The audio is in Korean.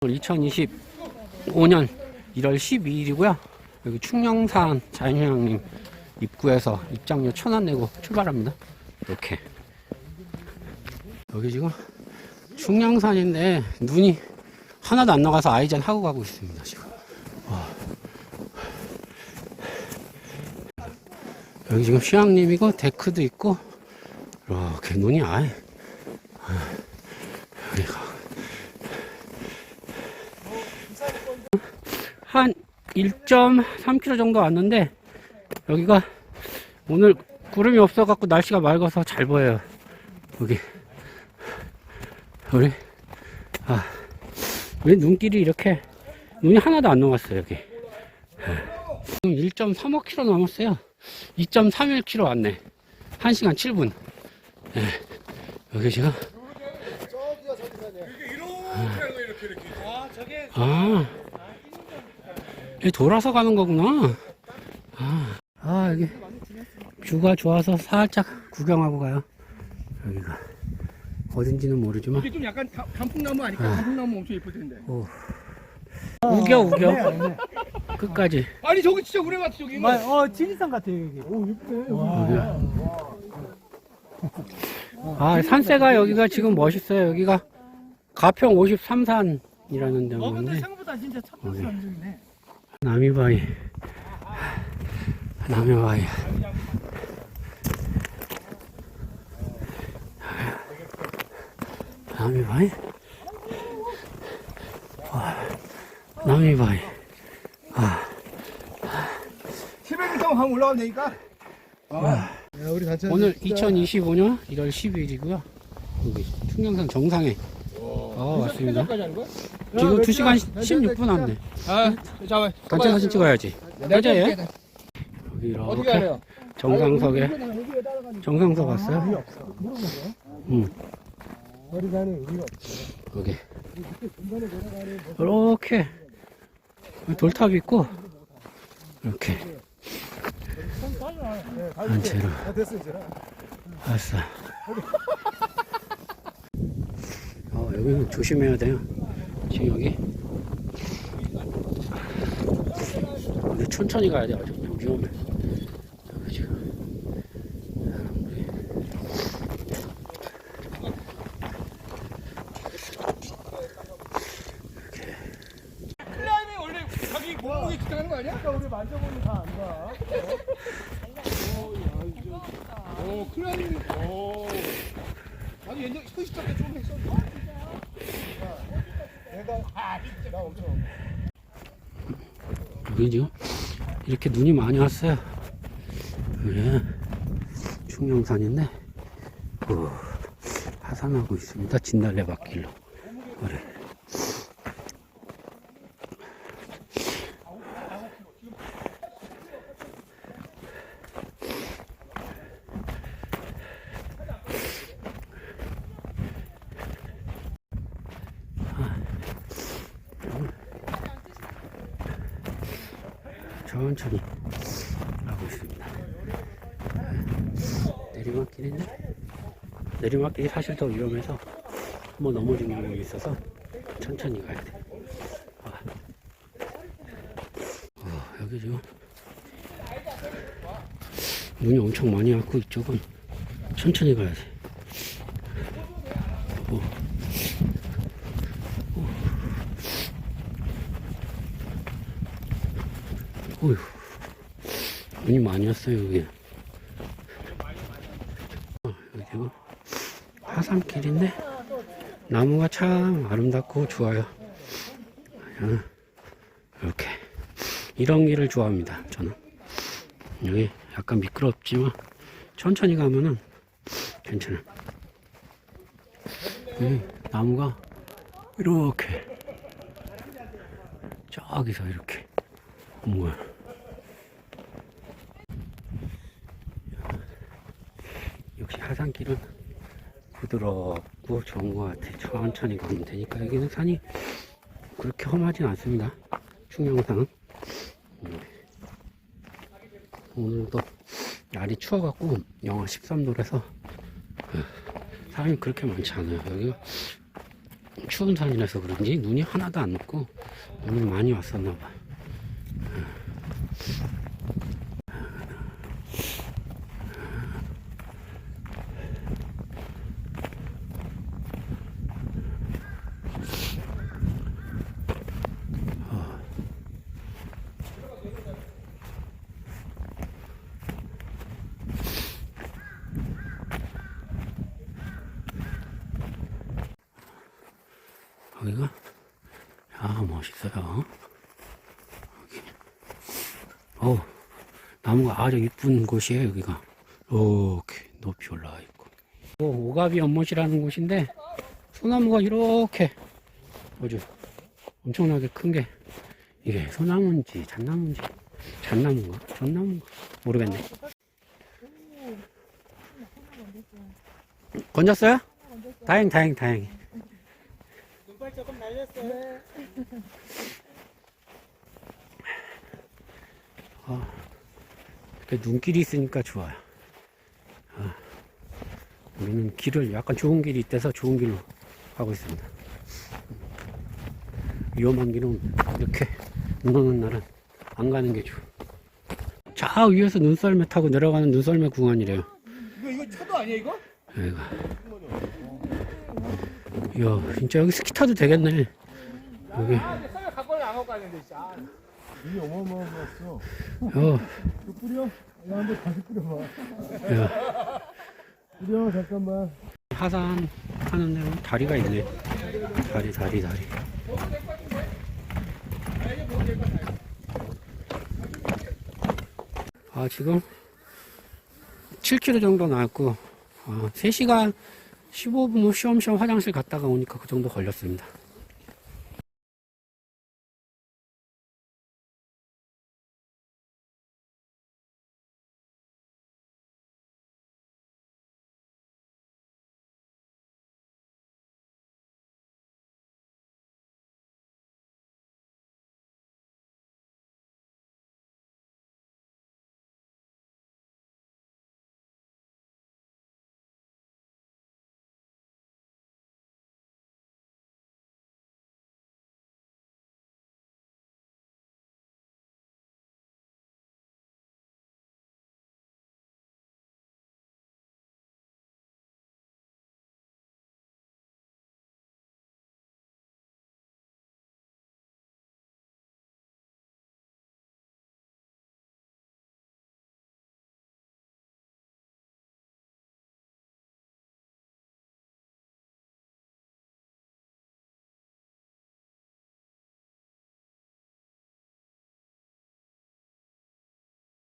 2025년 1월 12일이고요. 여기 충령산 자연휴양림 입구에서 입장료 천 원 내고 출발합니다. 이렇게. 여기 지금 충령산인데 눈이 하나도 안 녹아서 아이젠 하고 가고 있습니다. 지금. 와. 여기 지금 휴양림이고 데크도 있고 이렇게 눈이 아예 아, 여기가 한 1.3km 정도 왔는데 여기가 오늘 구름이 없어갖고 날씨가 맑아서 잘 보여요. 여기 우리 아 왜 눈길이 이렇게 눈이 하나도 안 녹았어요 여기. 지금 1.35km 남았어요. 2.31km 왔네. 1시간 7분. 예. 여기 지금 아. 여기 돌아서 가는 거구나. 아, 아 여기 뷰가 좋아서 살짝 구경하고 가요. 여기가 어딘지는 모르지만 이게 좀 약간 가- 단풍나무 아닐까? 단풍나무 엄청 예쁠 텐데. 우겨 우겨 끝까지. 아니 저기 진짜 우리 같아 저기. 마, 어, 지리산 같아요, 여기. 오, 예쁘네. 아 산세가 여기가 지금 멋있어요. 여기가 가평 53산이라는 어, 근데 데인데 생각보다 진짜 첫 번째 감정이네. 남이바위 남이바위 남이바위 와, 남이바위 700m 가면 올라가면 되니까. 우리 단체 오늘 2025년 1월 12일이고요. 여기 충령산 정상에 아 왔습니다. 거야? 지금 2시간 16분 안 돼 아, 잠깐. 단체 사진 찍어야지. 맞아요? 여기 어떻게 이렇게 하래요? 정상석에 정상석 왔어요? 응 가는 의미가 여기. 이렇게 돌탑 있고. 이렇게. 단체로. 아. 왔어. 어, 여기는 조심해야 돼요 지금 여기 근데 천천히 가야 돼요 아주 그냥 위험해 지금 다 안다. 오, 클라이밍. 오. 아니 옛날. 내가, 나 엄청. 여기 지금 이렇게 눈이 많이 왔어요. 여기 충령산인데 오, 하산하고 있습니다. 진달래 밭길로. 그래. 천천히 가고 있습니다. 내리막길인데 내리막길이 사실 더 위험해서 한번 넘어진 경험이 있어서 천천히 가야 돼. 아. 어, 여기 지금 눈이 엄청 많이 왔고 이쪽은 천천히 가야 돼. 어휴, 눈이 많이 왔어요, 여기. 어, 여기 하산길인데, 나무가 참 아름답고 좋아요. 어, 이렇게. 이런 길을 좋아합니다, 저는. 여기 약간 미끄럽지만, 천천히 가면은 괜찮아요. 여기 나무가 이렇게. 저기서 이렇게. 뭐야. 역시 하 산길은 부드럽고 좋은 것 같아. 천천히 가면 되니까 여기는 산이 그렇게 험하진 않습니다. 충령산. 음. 오늘도 날이 추워갖고 영하 13도라서 사람이 그렇게 많지 않아요. 여기 추운 산이라서 그런지 눈이 하나도 안 녹고 오늘 많이 왔었나 봐. 여기가 야 멋있어요. 여기. 어 나무가 아주 이쁜 곳이에요 여기가. 이렇게 높이 올라와 있고. 어, 오가비 연못이라는 곳인데 소나무가 이렇게 아주 엄청나게 큰 게 이게 소나무인지 잣나무인지 잣나무인가 전나무인가 모르겠네. 건졌어요? 다행 다행 다행. 날렸어요. 이렇게 눈길이 있으니까 좋아요. 아, 우리는 길을 약간 좋은 길이 있대서 좋은 길로 가고 있습니다. 위험한 길은 이렇게 눈 오는 날은 안 가는 게 좋아. 저 위에서 눈썰매 타고 내려가는 눈썰매 구간이래요. 이거 이거 차도 아니야 이거? 여기가. 이야, 진짜 여기 스키 타도 되겠네. 여기. 어, 뿌려? 뿌려, 잠깐만. 하산 하는 데는 다리가 있네. 다리, 다리, 다리. 아, 지금 7km 정도 나왔고, 아, 3시간 15분 후 쉬엄쉬엄 화장실 갔다가 오니까 그 정도 걸렸습니다.